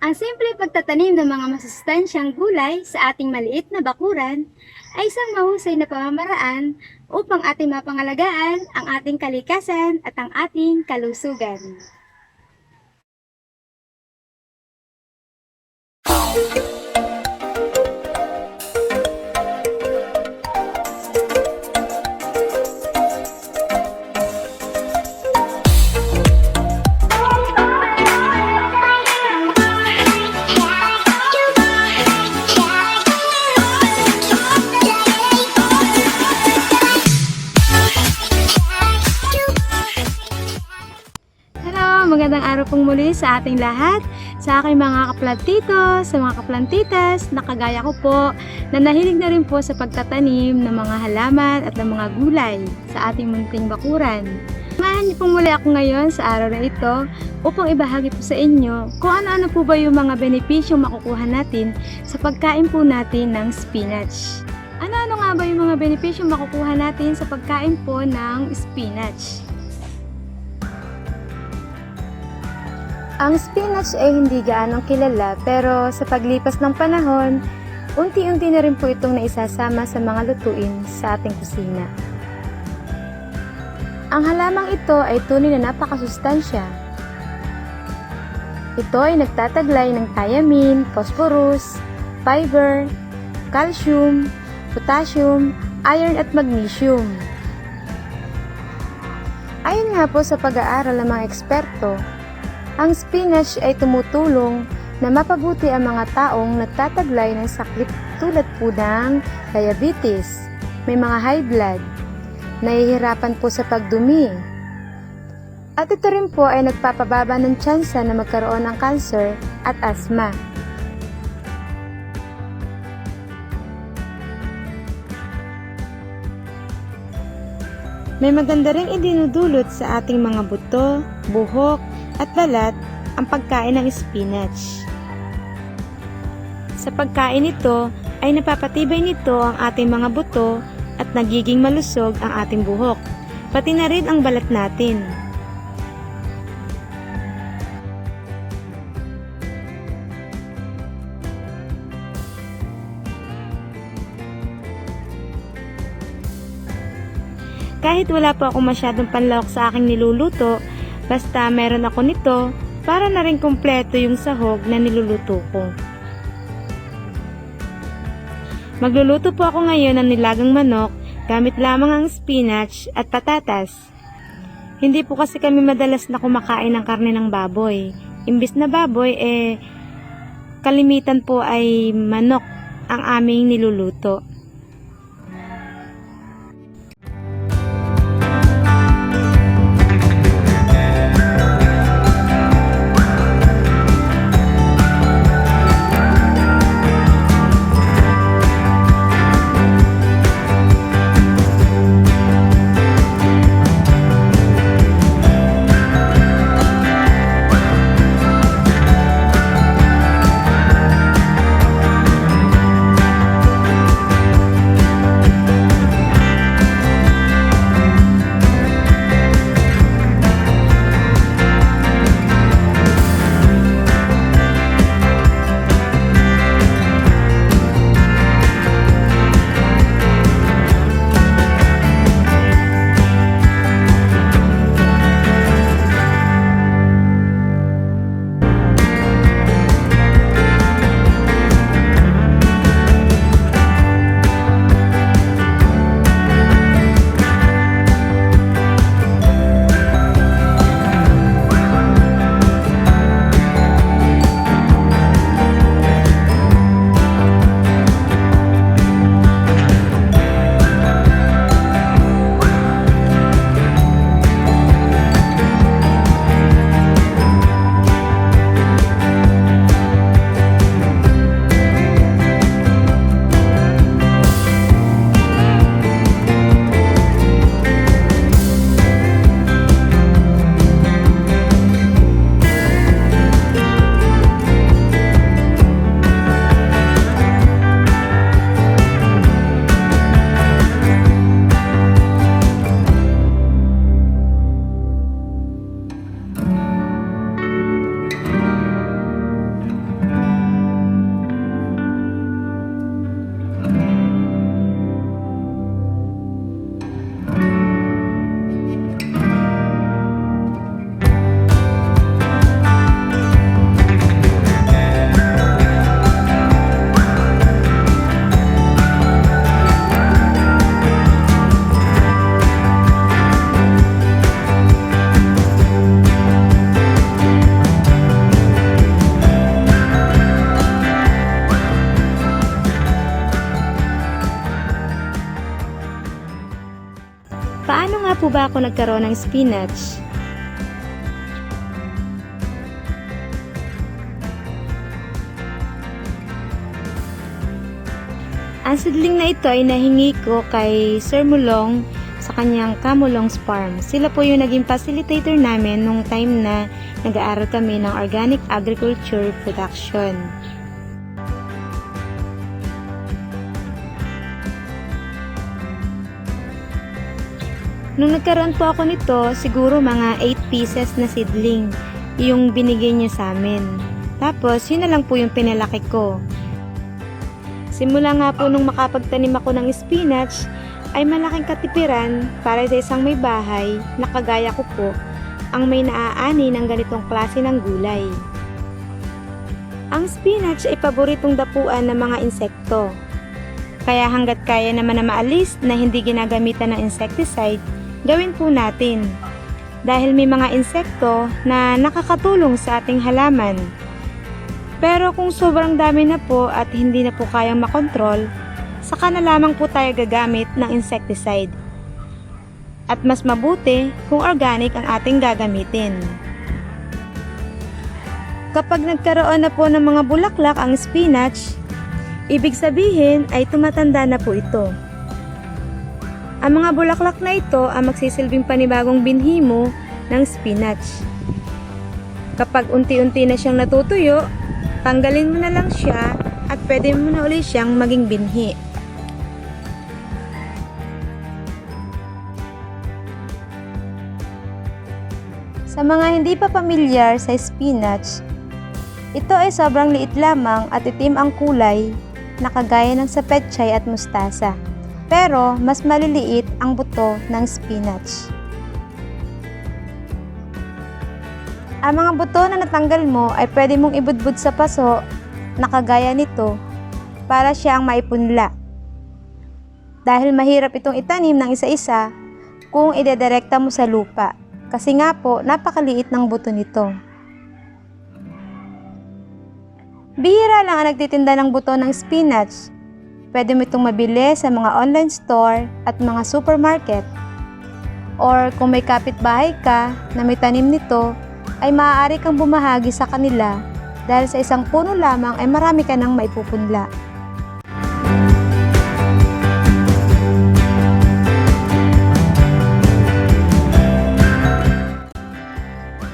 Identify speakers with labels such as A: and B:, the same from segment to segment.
A: Ang simple pagtatanim ng mga masustansyang gulay sa ating maliit na bakuran ay isang mahusay na pamamaraan upang ating mapangalagaan ang ating kalikasan at ang ating kalusugan. Pong muli sa ating lahat, sa aking mga kaplantito, sa mga kaplantitas, na kagaya ko po, na nahilig na rin po sa pagtatanim ng mga halaman at ng mga gulay sa ating munting bakuran. Samahan niyo pong muli ako ngayon sa araw na ito upang ibahagi po sa inyo kung ano-ano po ba yung mga benepisyong makukuha natin sa pagkain po natin ng spinach. Ano-ano nga ba yung mga benepisyong makukuha natin sa pagkain po ng spinach? Ang spinach ay hindi gaanong kilala pero sa paglipas ng panahon, unti-unti na rin po itong naisasama sa mga lutuin sa ating kusina. Ang halamang ito ay tunay na napakasustansya. Ito ay nagtataglay ng thiamine, phosphorus, fiber, calcium, potassium, iron at magnesium. Ayon nga po sa pag-aaral ng mga eksperto, ang spinach ay tumutulong na mapabuti ang mga taong nagtataglay ng sakit tulad po ng diabetes, may mga high blood, nahihirapan po sa pagdumi. At ito rin po ay nagpapababa ng tsansa na magkaroon ng cancer at asthma. May maganda ring idinudulot sa ating mga buto, buhok, at balat ang pagkain ng spinach. Sa pagkain nito ay napapatibay nito ang ating mga buto at nagiging malusog ang ating buhok, pati na rin ang balat natin. Kahit wala po ako masyadong panlawak sa aking niluluto, basta meron ako nito para na rin kumpleto yung sahog na niluluto ko. Magluluto po ako ngayon ng nilagang manok gamit lamang ang spinach at patatas. Hindi po kasi kami madalas na kumakain ng karne ng baboy. Imbis na baboy, eh, kalimitan po ay manok ang aming niluluto. Ako nagkaroon ng spinach? Ang seedling na ito ay nahingi ko kay Sir Mulong sa kanyang Kamulong's Farm. Sila po yung naging facilitator namin nung time na nag-aaral kami ng Organic Agriculture Production. Nung nagkaroon po ako nito, siguro mga 8 pieces na seedling yung binigay niya sa amin. Tapos, yun na lang po yung pinalaki ko. Simula nga po nung makapagtanim ako ng spinach, ay malaking katipiran para sa isang may bahay na kagaya ko po ang may naaani ng ganitong klase ng gulay. Ang spinach ay paboritong dapuan ng mga insekto. Kaya hanggat kaya naman na maalis na hindi ginagamitan ng insecticide, gawin po natin. Dahil may mga insekto na nakakatulong sa ating halaman. Pero kung sobrang dami na po at hindi na po kayang makontrol, saka na lamang po tayo gagamit ng insecticide. At mas mabuti kung organic ang ating gagamitin. Kapag nagkaroon na po ng mga bulaklak ang spinach, ibig sabihin ay tumatanda na po ito. Ang mga bulaklak na ito ang magsisilbing panibagong binhi mo ng spinach. Kapag unti-unti na siyang natutuyo, tanggalin mo na lang siya at pwede mo na ulit siyang maging binhi. Sa mga hindi pa pamilyar sa spinach, ito ay sobrang liit lamang at itim ang kulay na kagaya ng sa petchay at mustasa. Pero mas maliliit ang buto ng spinach. Ang mga buto na natanggal mo ay pwede mong ibudbud sa paso na kagaya nito para siyang maipunla. Dahil mahirap itong itanim ng isa-isa kung idedirekta mo sa lupa. Kasi nga po, napakaliit ng buto nito. Bihira lang ang nagtitinda ng buto ng spinach. Pwede mo itong mabili sa mga online store at mga supermarket. Or kung may kapitbahay ka na may tanim nito, ay maaari kang bumahagi sa kanila dahil sa isang puno lamang ay marami ka nang maipupunla.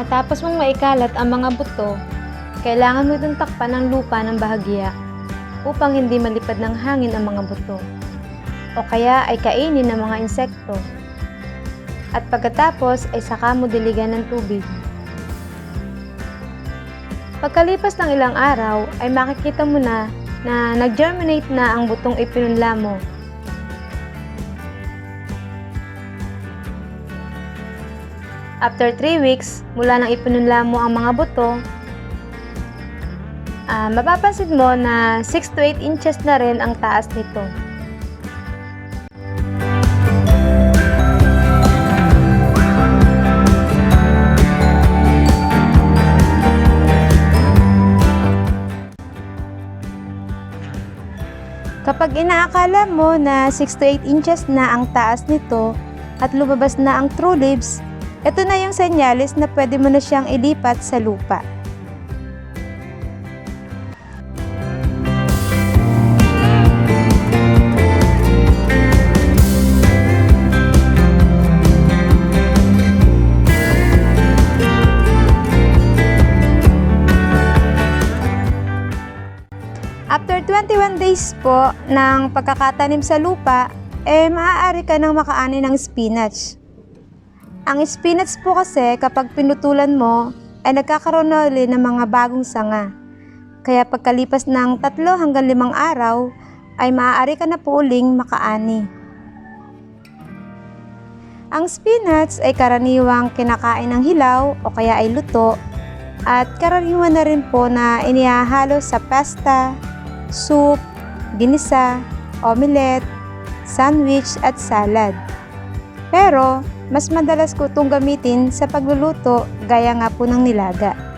A: Matapos mong maikalat ang mga buto, kailangan mo itong takpan ng lupa ng bahagya upang hindi malipad ng hangin ang mga buto o kaya ay kainin ng mga insekto. At pagkatapos ay saka mo diligan ng tubig. Pagkalipas ng ilang araw ay makikita mo na na nag-germinate na ang butong ipinunla mo. After 3 weeks, mula nang ipinunla mo ang mga buto, ah, mapapansin mo na 6 to 8 inches na rin ang taas nito. Kapag inaakala mo na 6 to 8 inches na ang taas nito at lumabas na ang true leaves, ito na yung senyales na pwede mo na siyang ilipat sa lupa. After 21 days po ng pagkakatanim sa lupa, eh maaari ka nang makaani ng spinach. Ang spinach po kasi kapag pinutulan mo, ay nagkakaroon na ulit ng mga bagong sanga. Kaya pagkalipas ng tatlo hanggang limang araw, ay maaari ka na po uling makaani. Ang spinach ay karaniwang kinakain ng hilaw o kaya ay luto at karaniwan na rin po na inihahalo sa pasta, soup, ginisa, omelette, sandwich at salad. Pero, mas madalas ko itong gamitin sa pagluluto gaya nga po ng nilaga.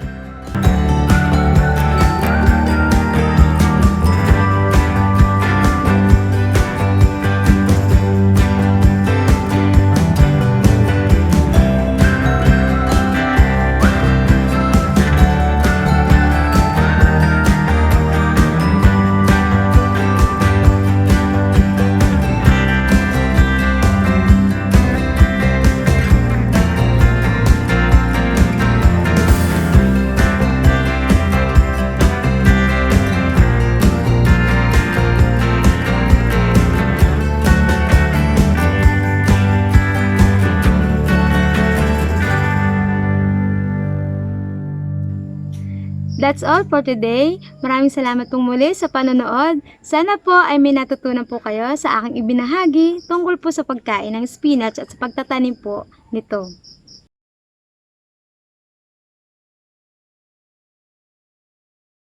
A: That's all for today. Maraming salamat pong muli sa panonood. Sana po ay may natutunan po kayo sa aking ibinahagi tungkol po sa pagkain ng spinach at sa pagtatanim po nito.